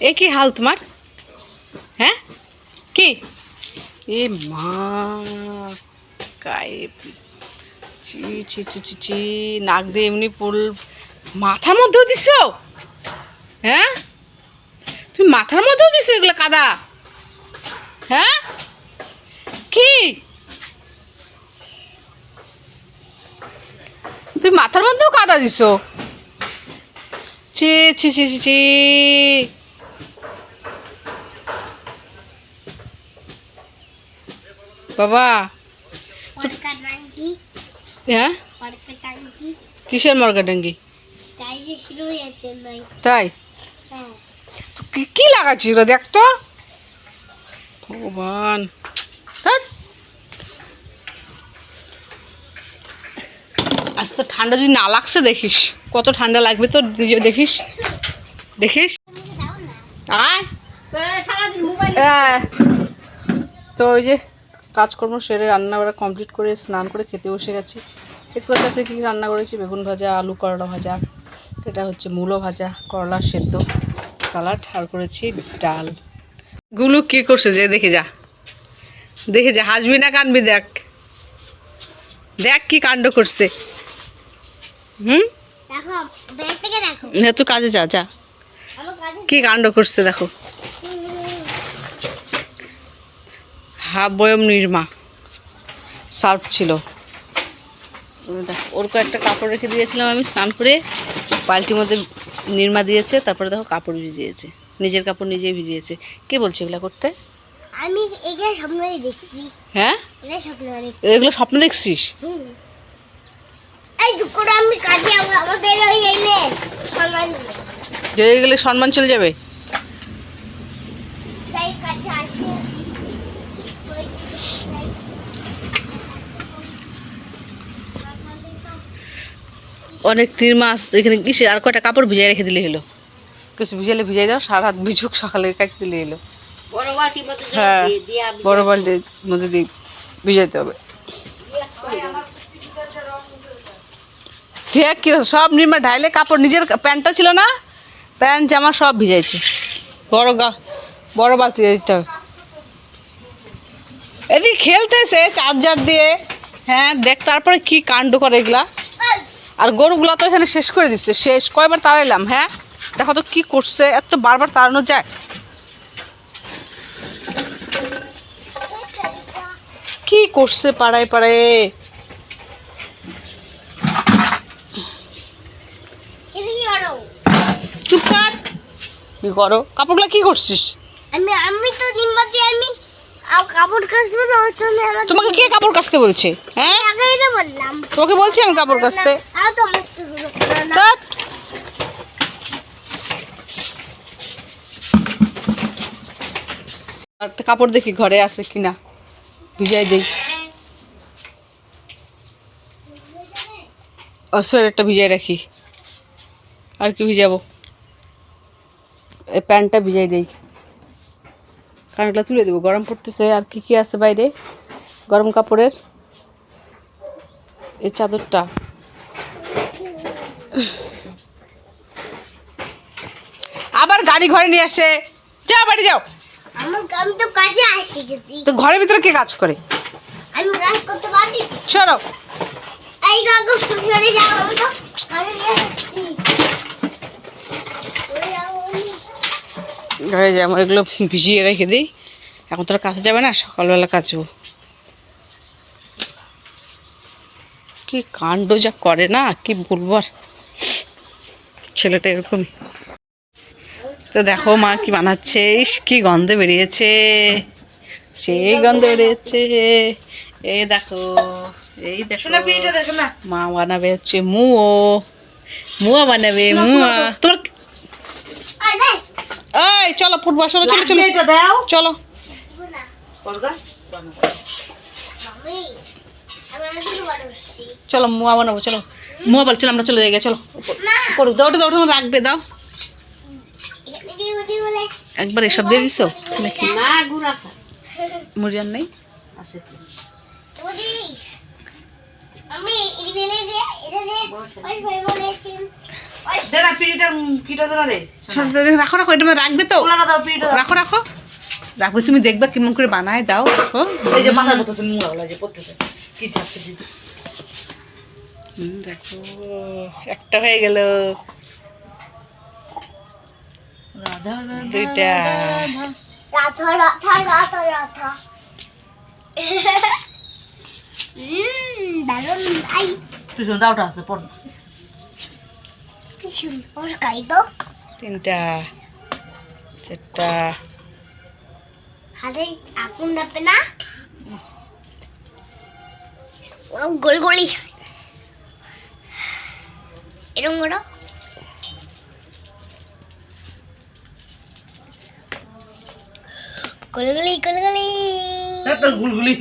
এ কি হাল তোমার? হ্যাঁ? কি? এ মা, গায়ে চি চি চি চি চি, নাক দিয়ে এমনি পুল মাথার মধ্যেও দিছ? হ্যাঁ? তুমি মাথার মধ্যেও দিছো এগুলো কাদা? হ্যাঁ? কি? তুই মাথার মধ্যেও কাদা দিছো? চি ছি ছি ছি ছি বাবা। হ্যাঁ? কিসের মর্গাডাঙ্গি তাই যে শুরু হয়ে। কি কি লাগাচ্ছিস রে দেখ তো। ভগবান। আজ তো ঠান্ডা যদি না লাগছে দেখিস কত ঠান্ডা লাগবে তো দেখিস। দেখিস? হ্যাঁ। তো ওই যে কাজকর্ম সেরে রান্না বান্না কমপ্লিট করে স্নান করে খেতে বসে গেছি। পাচ্ছি আজকে কী রান্না করেছি? বেগুন ভাজা আলু করলা ভাজা এটা হচ্ছে মূলো ভাজা করলা সেদ্ধ সালাড আর করেছি ডাল। গুলু কি করছে যে দেখে যা। দেখে যা হাসবি না কানবি দেখ। দেখ কি কাণ্ড করছে। হুম? হ্যাঁ তুই কাজে যা যা। কি কাণ্ড করছে দেখো। হাফ বয়ম নির্মা। সার্ফ ছিল। দেখো, ওর কয়েকটা কাপড় রেখে দিয়েছিলাম আমি স্নান করে। বালতির মধ্যে নির্মা দিয়েছে তারপরে দেখো কাপড় ভিজিয়েছে। নিজের কাপড় নিজেই ভিজিয়েছে। কে বলছে এগুলো করতে? আমি এগুলো স্বপ্নই দেখছি। হ্যাঁ? স্বপ্ন এগুলো স্বপ্ন দেখছিস? আমি কাজে আমাদের ওই এলে সম্মান চলে যাবে যাই কাছে আসি আসি ওই যাই। অনেক নির্মা আসতো এখানে কিসে আর কয়টা কাপড় ভিজাই রেখে দিলে হলো? কিছু ভিজালে ভিজাই দাও সারা রাত ভিজুক সকালে কাছে দিলে এলো বড় বাটির মধ্যে হ্যাঁ দিয়ে দিয়ে বড় বাল্টির মধ্যে দিয়ে ভিজাইতে হবে। ঠিক কি সব নির্মা ঢাইলে কাপড় নিজের প্যান্টটা ছিল না? প্যান্ট জামা সব ভিজাইছে। বড় গা বড় বালতি দিতে হবে। এদিকে খেলতেছে চার্জার দিয়ে। হ্যাঁ দেখ তারপরে কি কাণ্ড করে এগুলা। আর গরুগুলা তো এখানে শেষ করে দিচ্ছে শেষ কয়বার তাড়াইলাম হ্যাঁ? দেখো তো কি করছে, এত বারবার তাড়ানো যায়। কি করছে পাড়ায় পাড়ায়? এটা কি করো। কাপড়গুলো কি করছিস? আমি আমি তো নিম্বাতি, আমি তোমাকে কে কাপড় কাচতে বলছে? হ্যাঁ? তোমাকে বলছি আমি কাপড় কাচতে। একটা কাপড় দেখি ঘরে আছে কিনা? ভিজাই দেই। সোয়েটারটা ভিজাই রাখি। আর কি ভিজাবো? এই প্যান্টটা ভিজাই দেই। কানটা তুলে দেবো। গরম পড়তেছে। আর কি কি আছে বাইরে? গরম কাপড়ের এই চাদরটা। আবার গাড়ি ঘরে নিয়ে আসে। যাও বাড়ি যাও। আমি তো কাজে আসি তো ঘরের ভিতরে কে কাজ করে? আমি কাজ করতে পারি? সরো। এই কাকু শ্বশুরে যাও। আমি তো নিয়ে আসছি ওই ঘরে আমার এগুলো ভিজিয়ে রেখে দিই। এখন তোরা কাছে যাবে না? সকালবেলা কাচবো কি কাণ্ড যা করে না? কি বলব আর? ছেলেটা এরকমই। তো দেখো মা কি বানাচ্ছে। ইস কি গন্ধ বেরিয়েছে। সেই গন্ধ বেরিয়েছে। এই দেখো এই দেখো। মা বানাবে হচ্ছে মুয়ো। মুয়া বানাবে মুয়া। তোর আয় দে এই চলো ফুটবল চলো চলো। চলো। চলো চলো মুয়া বানাবো চলো। মুয়া বল চলো আমরা চলে যাই গে, চলো করুক দাও ওটা দাও ওটা রাখবে দাও। একবার এসব দিয়ে দিছো? নাকি? মুড়িয়ান নেই? আমি রাখো রাখো এটা রাখবে তো। রাখো রাখো। রাখো তুমি দেখবে কেমন করে বানায় দাও দেখো এই যে মাথায় পড়তেছে মুড়া ওলা যে পড়তেছে। কি যাচ্ছে দিদি দেখো একটা হয়ে গেল। দুইটা। রাধা রাধা রাধা রাধা। উম, দারুণ দাওটা আছে পড়। তিনটা চারটা। হাতে আগুন লাগবে না? ও গোল গোলি। এরকম করো। গোলগুলি গোলগুলি তোর গুলগুলি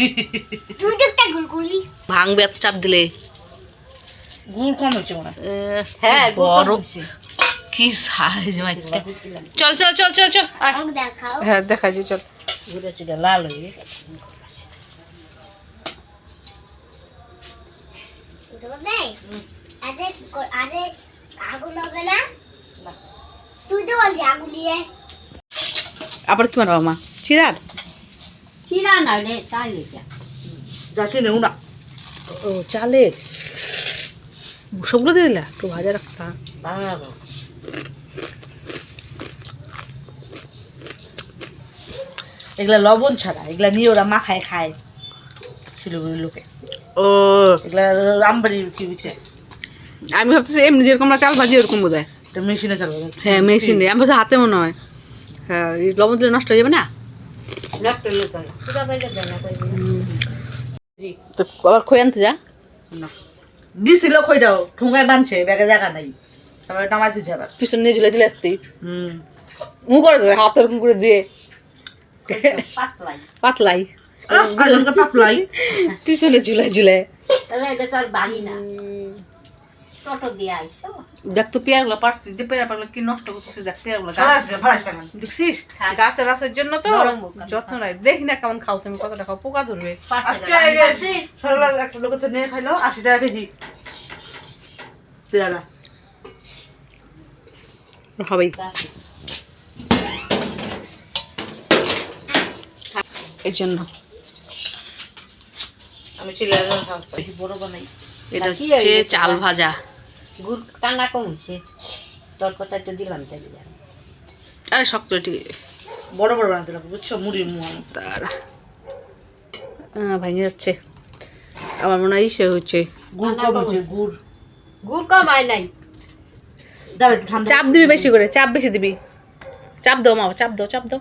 তুই তো একটা গোলগুলি ভাঙবে এত চাপ দিলে। গুড় কম হচ্ছে মনে হয়। বড় কি সাইজ মাইটা চল চল চল চল চল আয়। আমাকে দেখাও। হ্যাঁ দেখাচ্ছি চল গুড়ে চুড়ে লাল হয়ে আবার কি বানাবো মা? চিরার কিরা না রে না ও চালের। সবগুলো দিয়ে দিলা? একটু ভাজা রাখতা। এগুলা লবণ ছাড়া এগুলা নিয়ে ওরা মাখায় খায় শিলিগুড়ির লোকে। ও। এগুলা আমবাড়ি কি বিক্রি আমি ভাবতেছি এমনি যেরকম আমরা চাল ভাজি ওরকম বোধ হয় মেশিনে চালবে হ্যাঁ মেশিনে। আমি ভাবছি হাতে মনে হয়। হ্যাঁ এই লবণ দিলে নষ্ট হয়ে যাবে না? তো আবার খই আনতে যা। দিছিল খইটাও ঠুঙ্গায় বানছে ব্যাগে জায়গা নাই। তারপরে নামাই তুই আবার। পিছন নিয়ে ঝুলে ঝুলে আসতেই হুম। মু করে দেবে হাত ওরকম করে দিয়ে। পাতলাই। পাতলাই। পিছনে ঝুলাই ঝুলাই দেখ তো পেয়ারগুলো পাড়তে যে পেয়ার পাগলা কি নষ্ট করতেছে দেখ পেয়ারগুলো দেখছিস? গাছের রাসের জন্য তো যত্ন নাই দেখি না কেমন খাও তুমি কতটা খাও পোকা ধরবে? এই একটা লোকের তো নিয়ে খাইলো আশি টাকা কেজি। পেয়ারা হবেই এই জন্য। আমি বড় বানাই। এটা হচ্ছে চাল। ভাজা। গুড় টানা কমছে তোর কথা একটু দিলাম তাই দিলাম। আরে শক্ত ঠিক আছে বড় বড় বানাতে লাগবে বুঝছ? মুড়ির মুয়া তার ভেঙে যাচ্ছে। আমার মনে হয় সে হচ্ছে। গুড় কম হচ্ছে গুড়। গুড় কমায় নাই। দাও চাপ দিবি বেশি করে চাপ বেশি দিবি। চাপ দাও মা চাপ দাও চাপ দাও।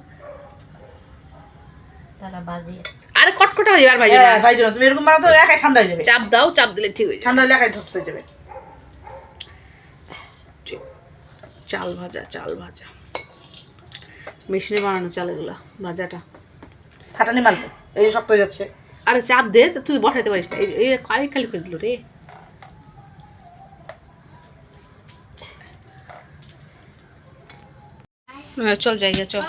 তারা বাজে। আরে কটকটা হয়ে যাবে আর ভাই হ্যাঁ ভাই তুমি এরকম বানাতো একাই ঠান্ডা হয়ে যাবে। চাপ দাও চাপ দিলে ঠিক হয়ে যাবে। ঠান্ডা হলে একাই ধরতে হয়ে যাবে। চাল ভাজা চাল ভাজা। মেশিনে বানানো চাল এগুলা ভাজাটা খাটানি মারবো এই যে শক্ত হয়ে যাচ্ছে। আরে চাপ দে তো তুই বসাইতে পারিস না। এই কালি কালি করে দিল রে। হ্যাঁ, চল জায়গা চল।